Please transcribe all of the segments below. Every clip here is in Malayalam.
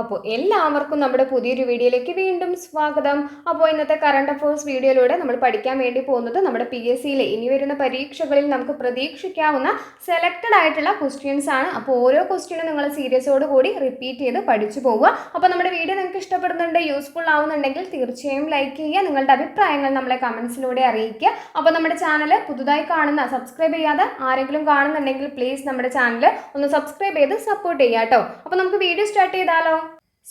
അപ്പോൾ എല്ലാവർക്കും നമ്മുടെ പുതിയൊരു വീഡിയോയിലേക്ക് വീണ്ടും സ്വാഗതം. അപ്പോൾ ഇന്നത്തെ കറണ്ട് അഫയേഴ്സ് വീഡിയോയിലൂടെ നമ്മൾ പഠിക്കാൻ വേണ്ടി പോകുന്നത് നമ്മുടെ പി എസ് സിയിലെ ഇനി വരുന്ന പരീക്ഷകളിൽ നമുക്ക് പ്രതീക്ഷിക്കാവുന്ന സെലക്റ്റഡ് ആയിട്ടുള്ള ക്വസ്റ്റ്യൻസ് ആണ്. അപ്പോൾ ഓരോ ക്വസ്റ്റ്യനും നിങ്ങൾ സീരിയസോട് കൂടി റിപ്പീറ്റ് ചെയ്ത് പഠിച്ചു പോവുക. അപ്പോൾ നമ്മുടെ വീഡിയോ നിങ്ങൾക്ക് ഇഷ്ടപ്പെടുന്നുണ്ട് യൂസ്ഫുൾ ആവുന്നുണ്ടെങ്കിൽ തീർച്ചയായും ലൈക്ക് ചെയ്യുക. നിങ്ങളുടെ അഭിപ്രായങ്ങൾ നമ്മളെ കമൻസിലൂടെ അറിയിക്കുക. അപ്പോൾ നമ്മുടെ ചാനൽ പുതുതായി കാണുന്ന സബ്സ്ക്രൈബ് ചെയ്യാതെ ആരെങ്കിലും കാണുന്നുണ്ടെങ്കിൽ പ്ലീസ് നമ്മുടെ ചാനൽ ഒന്ന് സബ്സ്ക്രൈബ് ചെയ്ത് സപ്പോർട്ട് ചെയ്യാം കേട്ടോ അപ്പോൾ നമുക്ക് വീഡിയോ സ്റ്റാർട്ട് ചെയ്താലോ?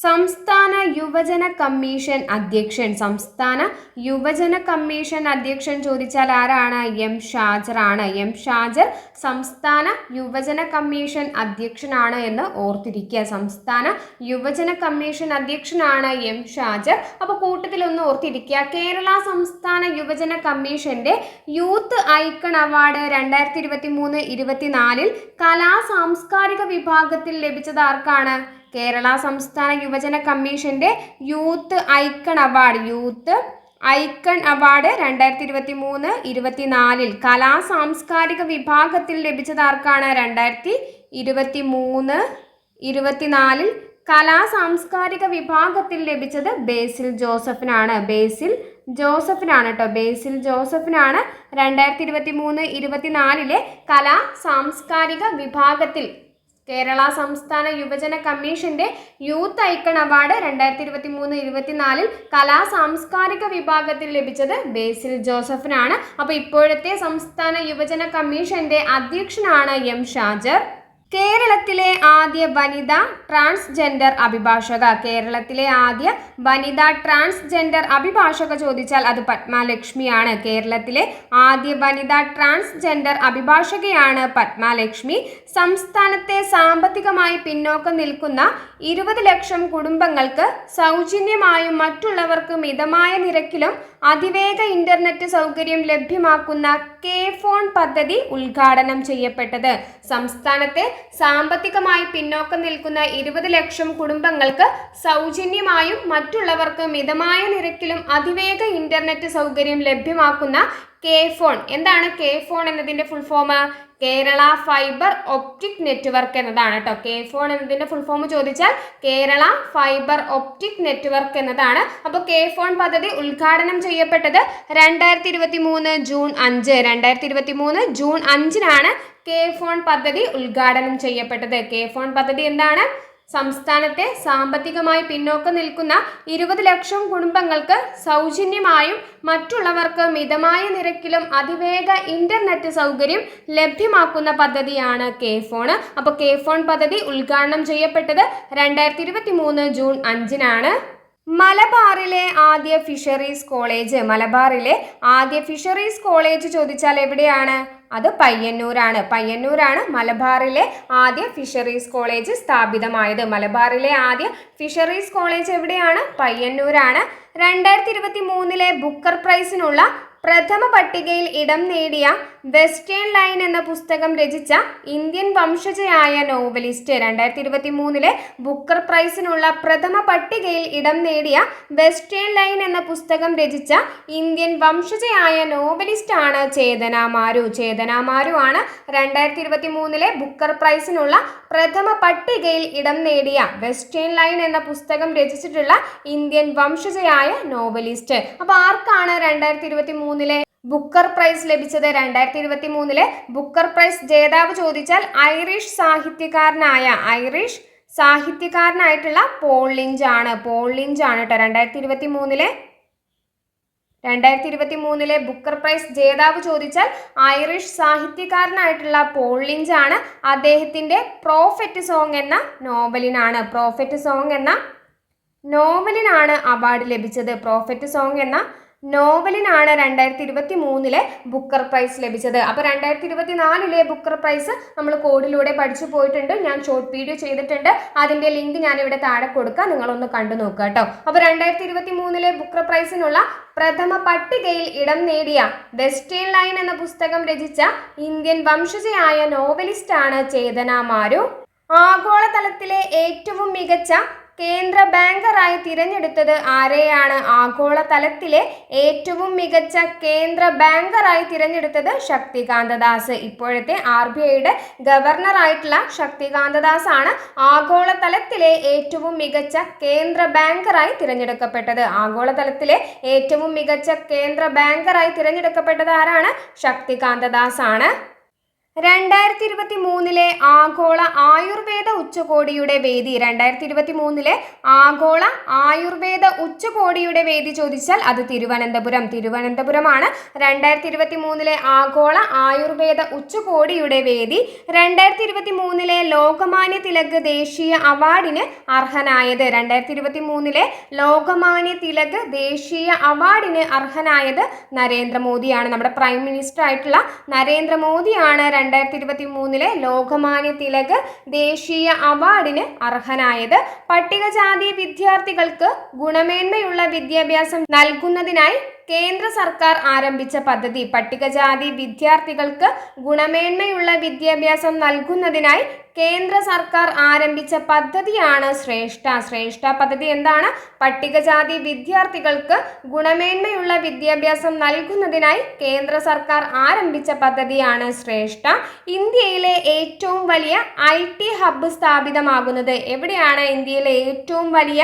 സംസ്ഥാന യുവജന കമ്മീഷൻ അധ്യക്ഷൻ സംസ്ഥാന യുവജന കമ്മീഷൻ അധ്യക്ഷൻ ചോദിച്ചാൽ ആരാണ്? എം. ഷാജർ ആണ് എം. ഷാജർ സംസ്ഥാന യുവജന കമ്മീഷൻ അധ്യക്ഷനാണ് എന്ന് ഓർത്തിരിക്കുക. സംസ്ഥാന യുവജന കമ്മീഷൻ അധ്യക്ഷനാണ് എം. ഷാജർ. അപ്പോൾ കൂട്ടത്തിലൊന്ന് ഓർത്തിരിക്കുക. കേരള സംസ്ഥാന യുവജന കമ്മീഷന്റെ യൂത്ത് ഐക്കൺ അവാർഡ് രണ്ടായിരത്തി ഇരുപത്തി മൂന്ന് ഇരുപത്തിനാലിൽ കലാ സാംസ്കാരിക വിഭാഗത്തിൽ ലഭിച്ചത് ആർക്കാണ്? കേരള സംസ്ഥാന യുവജന കമ്മീഷന്റെ youth icon award youth icon award രണ്ടായിരത്തി ഇരുപത്തി മൂന്ന് ഇരുപത്തിനാലിൽ കലാ സാംസ്കാരിക വിഭാഗത്തിൽ ലഭിച്ചത് ആർക്കാണ്? രണ്ടായിരത്തി ഇരുപത്തി മൂന്ന് ഇരുപത്തിനാലിൽ കലാ സാംസ്കാരിക വിഭാഗത്തിൽ ലഭിച്ചത് ബേസിൽ ജോസഫിനാണ്. ബേസിൽ ജോസഫിനാണ് കേട്ടോ ബേസിൽ ജോസഫിനാണ് രണ്ടായിരത്തി ഇരുപത്തി മൂന്ന് ഇരുപത്തിനാലിലെ കലാ സാംസ്കാരിക വിഭാഗത്തിൽ കേരള സംസ്ഥാന യുവജന കമ്മീഷന്റെ യൂത്ത് ഐക്കൺ അവാർഡ് രണ്ടായിരത്തി ഇരുപത്തി മൂന്ന് ഇരുപത്തിനാലിൽ കലാ സാംസ്കാരിക വിഭാഗത്തിൽ ലഭിച്ചത് ബേസിൽ ജോസഫിനാണ്. അപ്പോൾ ഇപ്പോഴത്തെ സംസ്ഥാന യുവജന കമ്മീഷന്റെ അധ്യക്ഷനാണ് എം ഷാജർ. കേരളത്തിലെ ആദ്യ വനിതാ ട്രാൻസ്ജെൻഡർ അഭിഭാഷക. കേരളത്തിലെ ആദ്യ വനിതാ ട്രാൻസ്ജെൻഡർ അഭിഭാഷക ചോദിച്ചാൽ അത് പത്മലക്ഷ്മിയാണ്. കേരളത്തിലെ ആദ്യ വനിതാ ട്രാൻസ്ജെൻഡർ അഭിഭാഷകയാണ് പത്മലക്ഷ്മി. സംസ്ഥാനത്തെ സാമ്പത്തികമായി പിന്നോക്കം നിൽക്കുന്ന ഇരുപത് ലക്ഷം കുടുംബങ്ങൾക്ക് സൗജന്യമായും മറ്റുള്ളവർക്ക് മിതമായ നിരക്കിലും അതിവേഗ ഇന്റർനെറ്റ് സൗകര്യം ലഭ്യമാക്കുന്ന കെ ഫോൺ പദ്ധതി ഉദ്ഘാടനം ചെയ്യപ്പെട്ടത്. സംസ്ഥാനത്തെ സാമ്പത്തികമായി പിന്നോക്കം നിൽക്കുന്ന ഇരുപത് ലക്ഷം കുടുംബങ്ങൾക്ക് സൗജന്യമായും മറ്റുള്ളവർക്ക് മിതമായ നിരക്കിലും അതിവേഗ ഇന്റർനെറ്റ് സൗകര്യം ലഭ്യമാക്കുന്ന കെ ഫോൺ. എന്താണ് കെ ഫോൺ എന്നതിന്റെ full form Kerala fibre optic network എന്നതാണ് കേട്ടോ. കെ ഫോൺ എന്നതിന്റെ ഫുൾ ഫോം ചോദിച്ചാൽ കേരള ഫൈബർ ഒപ്റ്റിക് നെറ്റ്വർക്ക് എന്നതാണ്. അപ്പോൾ കെ ഫോൺ പദ്ധതി ഉദ്ഘാടനം ചെയ്യപ്പെട്ടത് രണ്ടായിരത്തി ഇരുപത്തി മൂന്ന് ജൂൺ അഞ്ച്. രണ്ടായിരത്തി ഇരുപത്തി മൂന്ന് ജൂൺ അഞ്ചിനാണ് കെ ഫോൺ പദ്ധതി ഉദ്ഘാടനം ചെയ്യപ്പെട്ടത്. കെ ഫോൺ പദ്ധതി എന്താണ്? സംസ്ഥാനത്തെ സാമ്പത്തികമായി പിന്നോക്കം നിൽക്കുന്ന ഇരുപത് ലക്ഷം കുടുംബങ്ങൾക്ക് സൗജന്യമായും മറ്റുള്ളവർക്ക് മിതമായ നിരക്കിലും അതിവേഗ ഇന്റർനെറ്റ് സൗകര്യം ലഭ്യമാക്കുന്ന പദ്ധതിയാണ് കെ ഫോൺ. അപ്പോൾ കെ ഫോൺ പദ്ധതി ഉദ്ഘാടനം ചെയ്യപ്പെട്ടത് രണ്ടായിരത്തി ഇരുപത്തി മൂന്ന് ജൂൺ അഞ്ചിനാണ്. മലബാറിലെ ആദ്യ ഫിഷറീസ് കോളേജ് മലബാറിലെ ആദ്യ ഫിഷറീസ് കോളേജ് ചോദിച്ചാൽ എവിടെയാണ്? അത് പയ്യന്നൂരാണ്. പയ്യന്നൂരാണ് മലബാറിലെ ആദ്യ ഫിഷറീസ് കോളേജ് സ്ഥാപിതമായത്. മലബാറിലെ ആദ്യ ഫിഷറീസ് കോളേജ് എവിടെയാണ്? പയ്യന്നൂരാണ്. രണ്ടായിരത്തി ഇരുപത്തി മൂന്നിലെ ബുക്കർ പ്രൈസിനുള്ള പ്രഥമ പട്ടികയിൽ ഇടം നേടിയ വെസ്റ്റേൺ ലൈൻ എന്ന പുസ്തകം രചിച്ച ഇന്ത്യൻ വംശജയായ നോവലിസ്റ്റ് രണ്ടായിരത്തി ഇരുപത്തി മൂന്നിലെ ബുക്കർ പ്രൈസിനുള്ള പ്രഥമ പട്ടികയിൽ ഇടം നേടിയ വെസ്റ്റേൺ ലൈൻ എന്ന പുസ്തകം രചിച്ച ഇന്ത്യൻ വംശജയായ നോവലിസ്റ്റ് ആണ് ചേതന മാരു. ചേതന മാരു ആണ് രണ്ടായിരത്തി ഇരുപത്തി മൂന്നിലെ ബുക്കർ പ്രൈസിനുള്ള പ്രഥമ പട്ടികയിൽ ഇടം നേടിയ വെസ്റ്റേൺ ലൈൻ എന്ന പുസ്തകം രചിച്ചിട്ടുള്ള ഇന്ത്യൻ വംശജയായ നോവലിസ്റ്റ്. അപ്പോൾ ആർക്കാണ് രണ്ടായിരത്തി ഇരുപത്തി മൂന്നിലെ ബുക്കർ പ്രൈസ് ലഭിച്ചത് രണ്ടായിരത്തി ഇരുപത്തി മൂന്നിലെ ബുക്കർ പ്രൈസ് ജേതാവ് ചോദിച്ചാൽ ഐറിഷ് സാഹിത്യകാരനായ ഐറിഷ് സാഹിത്യകാരനായിട്ടുള്ള പോൾ ലിഞ്ച് ആണ്. പോൾ ലിഞ്ച് ആണ് കേട്ടോ രണ്ടായിരത്തി ഇരുപത്തി മൂന്നിലെ രണ്ടായിരത്തി ഇരുപത്തി മൂന്നിലെ ബുക്കർ പ്രൈസ് ജേതാവ് ചോദിച്ചാൽ ഐറിഷ് സാഹിത്യകാരനായിട്ടുള്ള പോൾ ലിഞ്ച് ആണ്. അദ്ദേഹത്തിന്റെ പ്രോഫറ്റ് സോങ് എന്ന നോവലിനാണ് പ്രോഫറ്റ് സോങ് എന്ന നോവലിനാണ് അവാർഡ് ലഭിച്ചത്. പ്രോഫറ്റ് സോങ് എന്ന നോവലിനാണ് രണ്ടായിരത്തി ഇരുപത്തി മൂന്നിലെ ബുക്കർ പ്രൈസ് ലഭിച്ചത്. അപ്പോൾ രണ്ടായിരത്തി ഇരുപത്തി നാലിലെ ബുക്കർ പ്രൈസ് നമ്മൾ കോഡിലൂടെ പഠിച്ചു പോയിട്ടുണ്ട്. ഞാൻ ഷോർട്ട് വീഡിയോ ചെയ്തിട്ടുണ്ട്. അതിന്റെ ലിങ്ക് ഞാൻ ഇവിടെ താഴെ കൊടുക്കാം. നിങ്ങളൊന്ന് കണ്ടു നോക്കുക കേട്ടോ. അപ്പോൾ രണ്ടായിരത്തി ഇരുപത്തി മൂന്നിലെ ബുക്കർ പ്രൈസിനുള്ള പ്രഥമ പട്ടികയിൽ ഇടം നേടിയ വെസ്റ്റേൺ ലൈൻ എന്ന പുസ്തകം രചിച്ച ഇന്ത്യൻ വംശജയായ നോവലിസ്റ്റാണ് ചേതന മാരു. ആഗോളതലത്തിലെ ഏറ്റവും മികച്ച കേന്ദ്ര ബാങ്കറായി തിരഞ്ഞെടുത്തത് ആരെയാണ്? ആഗോള തലത്തിലെ ഏറ്റവും മികച്ച കേന്ദ്ര ബാങ്കറായി തിരഞ്ഞെടുത്തത് ശക്തികാന്ത ദാസ്. ഇപ്പോഴത്തെ ആർ ബി ഐയുടെ ഗവർണറായിട്ടുള്ള ശക്തികാന്ത ദാസ് ആണ് ആഗോളതലത്തിലെ ഏറ്റവും മികച്ച കേന്ദ്ര ബാങ്കറായി തിരഞ്ഞെടുക്കപ്പെട്ടത്. ആഗോള തലത്തിലെ ഏറ്റവും മികച്ച കേന്ദ്ര ബാങ്കറായി തിരഞ്ഞെടുക്കപ്പെട്ടത് ആരാണ്? ശക്തികാന്ത ദാസ് ആണ്. രണ്ടായിരത്തി ഇരുപത്തി മൂന്നിലെ ആഗോള ആയുർവേദ ഉച്ചകോടിയുടെ വേദി രണ്ടായിരത്തി ഇരുപത്തി മൂന്നിലെ ആഗോള ആയുർവേദ ഉച്ചകോടിയുടെ വേദി ചോദിച്ചാൽ അത് തിരുവനന്തപുരം. തിരുവനന്തപുരമാണ് രണ്ടായിരത്തി ഇരുപത്തി മൂന്നിലെ ആഗോള ആയുർവേദ ഉച്ചകോടിയുടെ വേദി. രണ്ടായിരത്തി ഇരുപത്തി മൂന്നിലെ ലോകമാന്യ തിലക് ദേശീയ അവാർഡിന് അർഹനായത്. രണ്ടായിരത്തി ഇരുപത്തി മൂന്നിലെ ലോകമാന്യ തിലക് ദേശീയ അവാർഡിന് അർഹനായത് നരേന്ദ്രമോദിയാണ്. നമ്മുടെ പ്രൈം മിനിസ്റ്റർ ആയിട്ടുള്ള നരേന്ദ്രമോദിയാണ് രണ്ടായിരത്തി ഇരുപത്തി മൂന്നിലെ ലോകമാന്യ തിലക് ദേശീയ അവാർഡിന് അർഹനായത്. പട്ടികജാതി വിദ്യാർത്ഥികൾക്ക് ഗുണമേന്മയുള്ള വിദ്യാഭ്യാസം നൽകുന്നതിനായി കേന്ദ്ര സർക്കാർ ആരംഭിച്ച പദ്ധതി പട്ടികജാതി വിദ്യാർത്ഥികൾക്ക് ഗുണമേന്മയുള്ള വിദ്യാഭ്യാസം നൽകുന്നതിനായി കേന്ദ്ര സർക്കാർ ആരംഭിച്ച പദ്ധതിയാണ് ശ്രേഷ്ഠ. ശ്രേഷ്ഠ പദ്ധതി എന്താണ്? പട്ടികജാതി വിദ്യാർത്ഥികൾക്ക് ഗുണമേന്മയുള്ള വിദ്യാഭ്യാസം നൽകുന്നതിനായി കേന്ദ്ര സർക്കാർ ആരംഭിച്ച പദ്ധതിയാണ് ശ്രേഷ്ഠ. ഇന്ത്യയിലെ ഏറ്റവും വലിയ ഐ ടി ഹബ്ബ് സ്ഥാപിതമാകുന്നത് എവിടെയാണ്? ഇന്ത്യയിലെ ഏറ്റവും വലിയ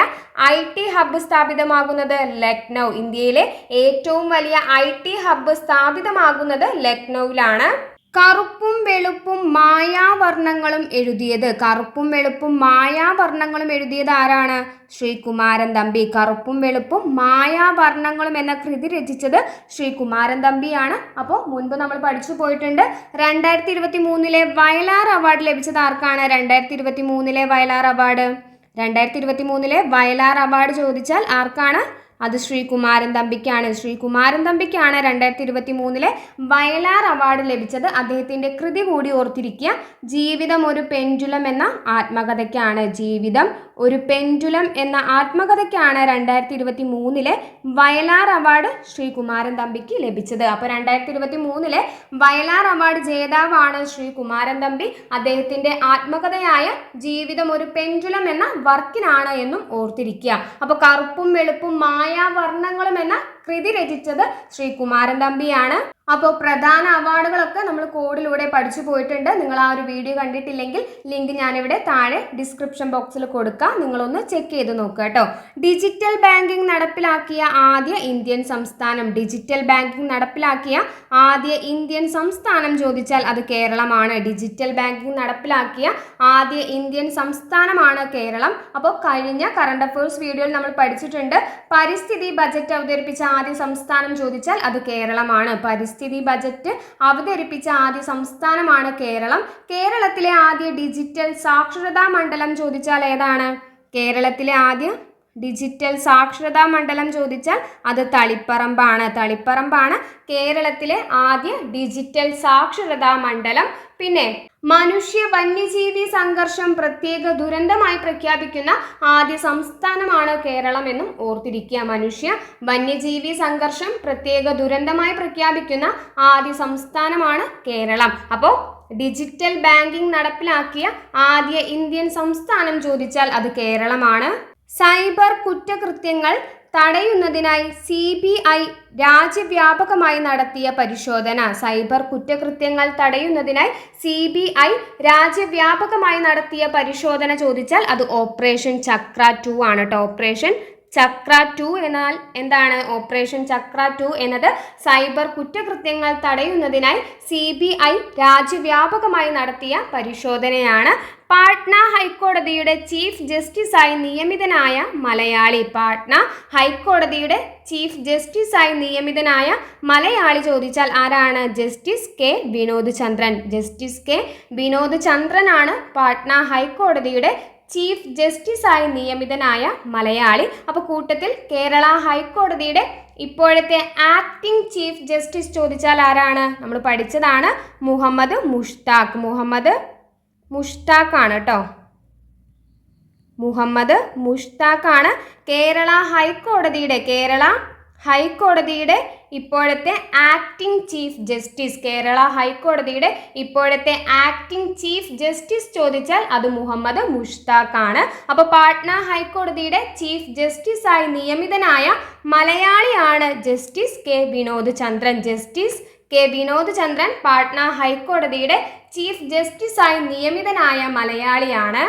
ഐ ടി ഹബ്ബ് സ്ഥാപിതമാകുന്നത് ലക്നൗ. ഇന്ത്യയിലെ ഏറ്റവും വലിയ ഐ ടി ഹബ്ബ് സ്ഥാപിതമാകുന്നത് ലക്നൌവിലാണ്. കറുപ്പും വെളുപ്പും മായാവർണങ്ങളും എഴുതിയത്. കറുപ്പും വെളുപ്പും മായാവർണങ്ങളും എഴുതിയത് ആരാണ്? ശ്രീകുമാരൻ തമ്പി. കറുപ്പും വെളുപ്പും മായാവർണങ്ങളും എന്ന കൃതി രചിച്ചത് ശ്രീകുമാരൻ തമ്പിയാണ്. അപ്പോൾ മുൻപ് നമ്മൾ പഠിച്ചു പോയിട്ടുണ്ട്. രണ്ടായിരത്തി ഇരുപത്തി മൂന്നിലെ വയലാർ അവാർഡ് ലഭിച്ചത് ആർക്കാണ്? രണ്ടായിരത്തി ഇരുപത്തി മൂന്നിലെ വയലാർ അവാർഡ്. രണ്ടായിരത്തി ഇരുപത്തി മൂന്നിലെ വയലാർ അവാർഡ് ചോദിച്ചാൽ ആർക്കാണ്? അത് ശ്രീകുമാരൻ തമ്പിക്കാണ്. ശ്രീകുമാരൻ തമ്പിക്കാണ് രണ്ടായിരത്തി ഇരുപത്തി മൂന്നിലെ വയലാർ അവാർഡ് ലഭിച്ചത്. അദ്ദേഹത്തിന്റെ കൃതി കൂടി ഓർത്തിരിക്കുക. ജീവിതം ഒരു പെൻഡുലം എന്ന ആത്മകഥയ്ക്കാണ്. ജീവിതം ഒരു പെൻഡുലം എന്ന ആത്മകഥയ്ക്കാണ് രണ്ടായിരത്തി ഇരുപത്തി മൂന്നിലെ വയലാർ അവാർഡ് ശ്രീകുമാരൻ തമ്പിക്ക് ലഭിച്ചത്. അപ്പോൾ രണ്ടായിരത്തി ഇരുപത്തി മൂന്നിലെ വയലാർ അവാർഡ് ജേതാവാണ് ശ്രീകുമാരൻ തമ്പി. അദ്ദേഹത്തിന്റെ ആത്മകഥയായ ജീവിതം ഒരു പെൻഡുലം എന്ന വർക്കിനാണ് എന്നും ഓർത്തിരിക്കുക. അപ്പോൾ കറുപ്പും വെളുപ്പും മായാവർണങ്ങളും എന്ന കൃതി രചിച്ചത് ശ്രീ ശ്രീകുമാരൻ തമ്പിയാണ്. അപ്പോൾ പ്രധാന അവാർഡുകളൊക്കെ നമ്മൾ കോഡിലൂടെ പഠിച്ചു പോയിട്ടുണ്ട്. നിങ്ങൾ ആ ഒരു വീഡിയോ കണ്ടിട്ടില്ലെങ്കിൽ ലിങ്ക് ഞാനിവിടെ താഴെ ഡിസ്ക്രിപ്ഷൻ ബോക്സിൽ കൊടുക്കാം. നിങ്ങളൊന്ന് ചെക്ക് ചെയ്ത് നോക്കുക കേട്ടോ. ഡിജിറ്റൽ ബാങ്കിംഗ് നടപ്പിലാക്കിയ ആദ്യ ഇന്ത്യൻ സംസ്ഥാനം. ഡിജിറ്റൽ ബാങ്കിംഗ് നടപ്പിലാക്കിയ ആദ്യ ഇന്ത്യൻ സംസ്ഥാനം ചോദിച്ചാൽ അത് കേരളമാണ്. ഡിജിറ്റൽ ബാങ്കിംഗ് നടപ്പിലാക്കിയ ആദ്യ ഇന്ത്യൻ സംസ്ഥാനമാണ് കേരളം. അപ്പോൾ കഴിഞ്ഞ കറണ്ട് അഫയേഴ്സ് വീഡിയോയിൽ നമ്മൾ പഠിച്ചിട്ടുണ്ട്. പരിസ്ഥിതി ബജറ്റ് അവതരിപ്പിച്ച ആദ്യ സംസ്ഥാനം ചോദിച്ചാൽ അത് കേരളമാണ്. പരിസ്ഥിതി ബജറ്റ് അവതരിപ്പിച്ച ആദ്യ സംസ്ഥാനമാണ് കേരളം. കേരളത്തിലെ ആദ്യ ഡിജിറ്റൽ സാക്ഷരതാ മണ്ഡലം ചോദിച്ചാൽ ഏതാണ്? കേരളത്തിലെ ആദ്യ ഡിജിറ്റൽ സാക്ഷരതാ മണ്ഡലം ചോദിച്ചാൽ അത് തളിപ്പറമ്പാണ്. തളിപ്പറമ്പാണ് കേരളത്തിലെ ആദ്യ ഡിജിറ്റൽ സാക്ഷരതാ മണ്ഡലം. പിന്നെ മനുഷ്യ വന്യജീവി സംഘർഷം പ്രത്യേക ദുരന്തമായി പ്രഖ്യാപിക്കുന്ന ആദ്യ സംസ്ഥാനമാണ് കേരളം എന്നും ഓർത്തിരിക്കുക. മനുഷ്യ വന്യജീവി സംഘർഷം പ്രത്യേക ദുരന്തമായി പ്രഖ്യാപിക്കുന്ന ആദ്യ സംസ്ഥാനമാണ് കേരളം. അപ്പോൾ ഡിജിറ്റൽ ബാങ്കിംഗ് നടപ്പിലാക്കിയ ആദ്യ ഇന്ത്യൻ സംസ്ഥാനം ചോദിച്ചാൽ അത് കേരളമാണ്. സൈബർ കുറ്റകൃത്യങ്ങൾ തടയുന്നതിനായി സി ബി ഐ രാജ്യവ്യാപകമായി നടത്തിയ പരിശോധന. സൈബർ കുറ്റകൃത്യങ്ങൾ തടയുന്നതിനായി സി ബി ഐ രാജ്യവ്യാപകമായി നടത്തിയ പരിശോധന ചോദിച്ചാൽ അത് ഓപ്പറേഷൻ ചക്ര ടു ആണ് കേട്ടോ. ഓപ്പറേഷൻ ചക്ര ടു എന്നാൽ എന്താണ്? ഓപ്പറേഷൻ ചക്ര ടു എന്നത് സൈബർ കുറ്റകൃത്യങ്ങൾ തടയുന്നതിനായി സി ബി ഐ രാജ്യവ്യാപകമായി നടത്തിയ പരിശോധനയാണ്. പാട്ന ഹൈക്കോടതിയുടെ ചീഫ് ജസ്റ്റിസായി നിയമിതനായ മലയാളി പാട്ന. ഹൈക്കോടതിയുടെ ചീഫ് ജസ്റ്റിസായി നിയമിതനായ മലയാളി ചോദിച്ചാൽ ആരാണ്? Justice K Vinod Chandran. Justice K Vinod ചന്ദ്രനാണ് Patna ഹൈക്കോടതിയുടെ ചീഫ് ജസ്റ്റിസായി നിയമിതനായ മലയാളി. അപ്പോൾ കൂട്ടത്തിൽ കേരള ഹൈക്കോടതിയുടെ ഇപ്പോഴത്തെ ആക്ടിംഗ് ചീഫ് ജസ്റ്റിസ് ചോദിച്ചാൽ ആരാണ്? നമ്മൾ പഠിച്ചതാണ് മുഹമ്മദ് മുഷ്താഖ്. മുഹമ്മദ് മുഷ്താഖ് ആണ് കേട്ടോ. മുഹമ്മദ് മുഷ്താഖ് ആണ് കേരള ഹൈക്കോടതിയുടെ കേരള ഹൈക്കോടതിയുടെ ഇപ്പോഴത്തെ ആക്ടിംഗ് ചീഫ് ജസ്റ്റിസ് കേരള ഹൈക്കോടതിയുടെ ഇപ്പോഴത്തെ ആക്ടിംഗ് ചീഫ് ജസ്റ്റിസ് ചോദിച്ചാൽ അത് മുഹമ്മദ് മുഷ്താഖ് ആണ് അപ്പോൾ പാട്ന ഹൈക്കോടതിയുടെ ചീഫ് ജസ്റ്റിസായി നിയമിതനായ മലയാളിയാണ് justice K Vinod Chandran. Justice K Vinod Chandran Patna ഹൈക്കോടതിയുടെ ചീഫ് ജസ്റ്റിസായി നിയമിതനായ മലയാളിയാണ്.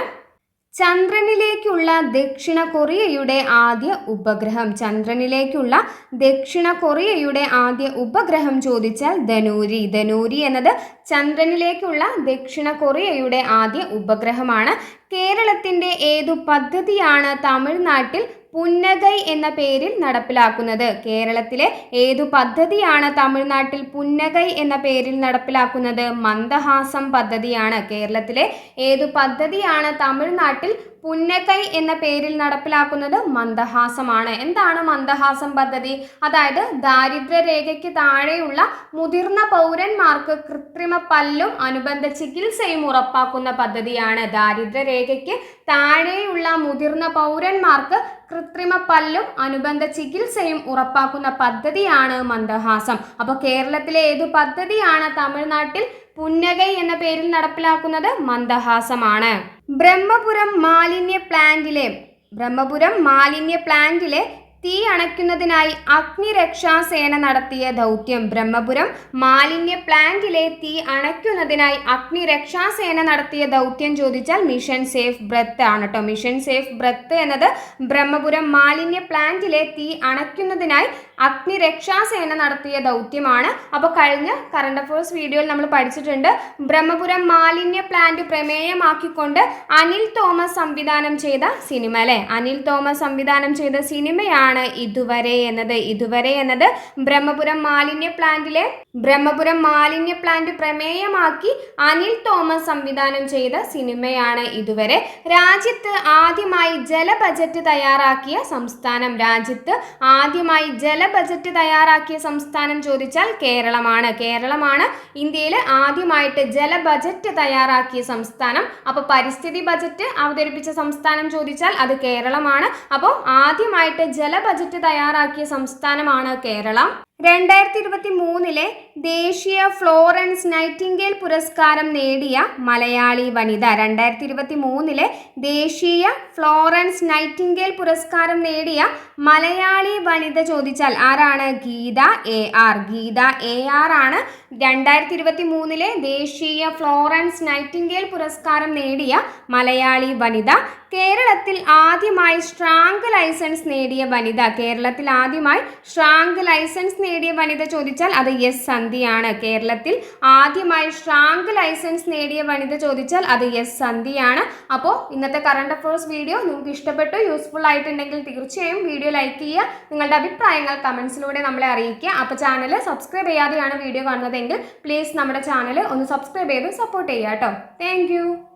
ചന്ദ്രനിലേക്കുള്ള ദക്ഷിണ കൊറിയയുടെ ആദ്യ ഉപഗ്രഹം. ചന്ദ്രനിലേക്കുള്ള ദക്ഷിണ കൊറിയയുടെ ആദ്യ ഉപഗ്രഹം ചോദിച്ചാൽ ധനൂരി. ധനൂരി എന്നത് ചന്ദ്രനിലേക്കുള്ള ദക്ഷിണ കൊറിയയുടെ ആദ്യ ഉപഗ്രഹമാണ്. കേരളത്തിന്റെ ഏതു പദ്ധതിയാണ് തമിഴ്നാട്ടിൽ പുന്നഗൈ എന്ന പേരിൽ നടപ്പിലാക്കുന്നത്. കേരളത്തിലെ ഏതു പദ്ധതിയാണ് തമിഴ്നാട്ടിൽ പുന്നഗൈ എന്ന പേരിൽ നടപ്പിലാക്കുന്നത്? മന്ദഹാസം പദ്ധതിയാണ്. കേരളത്തിലെ ഏതു പദ്ധതിയാണ് തമിഴ്നാട്ടിൽ പുന്നക്കൈ എന്ന പേരിൽ നടപ്പിലാക്കുന്നത് മന്ദഹാസമാണ്. എന്താണ് മന്ദഹാസം പദ്ധതി? അതായത് ദാരിദ്ര്യരേഖയ്ക്ക് താഴെയുള്ള മുതിർന്ന പൗരന്മാർക്ക് കൃത്രിമ പല്ലും അനുബന്ധ ചികിത്സയും ഉറപ്പാക്കുന്ന പദ്ധതിയാണ്. ദാരിദ്ര്യരേഖയ്ക്ക് താഴെയുള്ള മുതിർന്ന പൗരന്മാർക്ക് കൃത്രിമ പല്ലും അനുബന്ധ ചികിത്സയും ഉറപ്പാക്കുന്ന പദ്ധതിയാണ് മന്ദഹാസം. അപ്പോൾ കേരളത്തിലെ ഏതു പദ്ധതിയാണ് തമിഴ്നാട്ടിൽ പുന്നകൈ എന്ന പേരിൽ നടപ്പിലാക്കുന്നത് മന്ദഹാസമാണ്. ബ്രഹ്മപുരം മാലിന്യ പ്ലാന്റിലെ ബ്രഹ്മപുരം മാലിന്യ പ്ലാന്റിലെ തീ അണയ്ക്കുന്നതിനായി അഗ്നിരക്ഷാസേന നടത്തിയ ദൗത്യം. ബ്രഹ്മപുരം മാലിന്യ പ്ലാന്റിലെ തീ അണയ്ക്കുന്നതിനായി അഗ്നിരക്ഷാസേന നടത്തിയ ദൗത്യം ചോദിച്ചാൽ മിഷൻ സേഫ് ബ്രത്ത് ആണ് കേട്ടോ മിഷൻ സേഫ് ബ്രത്ത് എന്നത് ബ്രഹ്മപുരം മാലിന്യ പ്ലാന്റിലെ തീ അണയ്ക്കുന്നതിനായി അഗ്നിരക്ഷാസേന നടത്തിയ ദൗത്യമാണ്. അപ്പോൾ കഴിഞ്ഞ കറണ്ട് അഫയേഴ്സ് വീഡിയോയിൽ നമ്മൾ പഠിച്ചിട്ടുണ്ട്. ബ്രഹ്മപുരം മാലിന്യ പ്ലാന്റ് പ്രമേയമാക്കിക്കൊണ്ട് അനിൽ തോമസ് സംവിധാനം ചെയ്ത സിനിമ അല്ലേ? അനിൽ തോമസ് സംവിധാനം ചെയ്ത സിനിമയാണ് ഇതുവരെ എന്നത്. ഇതുവരെ എന്നത് ബ്രഹ്മപുരം മാലിന്യ പ്ലാന്റിലെ ബ്രഹ്മപുരം മാലിന്യ പ്ലാന്റ് പ്രമേയമാക്കി അനിൽ തോമസ് സംവിധാനം ചെയ്ത സിനിമയാണ് ഇതുവരെ. രാജ്യത്ത് ആദ്യമായി ജല ബജറ്റ് തയ്യാറാക്കിയ സംസ്ഥാനം രാജ്യത്ത് ആദ്യമായി ജല ബജറ്റ് തയ്യാറാക്കിയ സംസ്ഥാനം ചോദിച്ചാൽ കേരളമാണ്. കേരളമാണ് ഇന്ത്യയിൽ ആദ്യമായിട്ട് ജല ബജറ്റ് തയ്യാറാക്കിയ സംസ്ഥാനം. അപ്പോൾ പരിസ്ഥിതി ബജറ്റ് അവതരിപ്പിച്ച സംസ്ഥാനം ചോദിച്ചാൽ അത് കേരളമാണ്. അപ്പോൾ ആദ്യമായിട്ട് ജല ബജറ്റ് തയ്യാറാക്കിയ സംസ്ഥാനമാണ് കേരളം. രണ്ടായിരത്തി ഇരുപത്തി മൂന്നിലെ ദേശീയ ഫ്ലോറൻസ് നൈറ്റിംഗേൽ പുരസ്കാരം നേടിയ മലയാളി വനിത രണ്ടായിരത്തി ഇരുപത്തി മൂന്നിലെ ദേശീയ ഫ്ലോറൻസ് നൈറ്റിംഗേൽ പുരസ്കാരം നേടിയ മലയാളി വനിത ചോദിച്ചാൽ ആരാണ്? Geetha A R Geetha A R ആണ് രണ്ടായിരത്തി ഇരുപത്തി മൂന്നിലെ ദേശീയ ഫ്ലോറൻസ് നൈറ്റിംഗേൽ പുരസ്കാരം നേടിയ മലയാളി വനിത കേരളത്തിൽ ആദ്യമായി സ്ട്രാങ്ക് ലൈസൻസ് നേടിയ വനിത. കേരളത്തിൽ ആദ്യമായി സ്ട്രാങ്ക് ലൈസൻസ് നേടിയ വനിത ചോദിച്ചാൽ അത് എസ് സന്ധിയാണ് കേരളത്തിൽ ആദ്യമായി സ്ട്രാങ്ക് ലൈസൻസ് നേടിയ വനിത ചോദിച്ചാൽ അത് എസ് സന്ധിയാണ് അപ്പോൾ ഇന്നത്തെ കറണ്ട് അഫയേഴ്സ് വീഡിയോ നിങ്ങൾക്ക് ഇഷ്ടപ്പെട്ടു യൂസ്ഫുൾ ആയിട്ടുണ്ടെങ്കിൽ തീർച്ചയായും വീഡിയോ ലൈക്ക് ചെയ്യുക. നിങ്ങളുടെ അഭിപ്രായങ്ങൾ കമൻസിലൂടെ നമ്മളെ അറിയിക്കുക. അപ്പോൾ ചാനൽ സബ്സ്ക്രൈബ് ചെയ്യാതെയാണ് വീഡിയോ കാണുന്നതെങ്കിൽ പ്ലീസ് നമ്മുടെ ചാനൽ ഒന്ന് സബ്സ്ക്രൈബ് ചെയ്ത് സപ്പോർട്ട് ചെയ്യുക കേട്ടോ താങ്ക്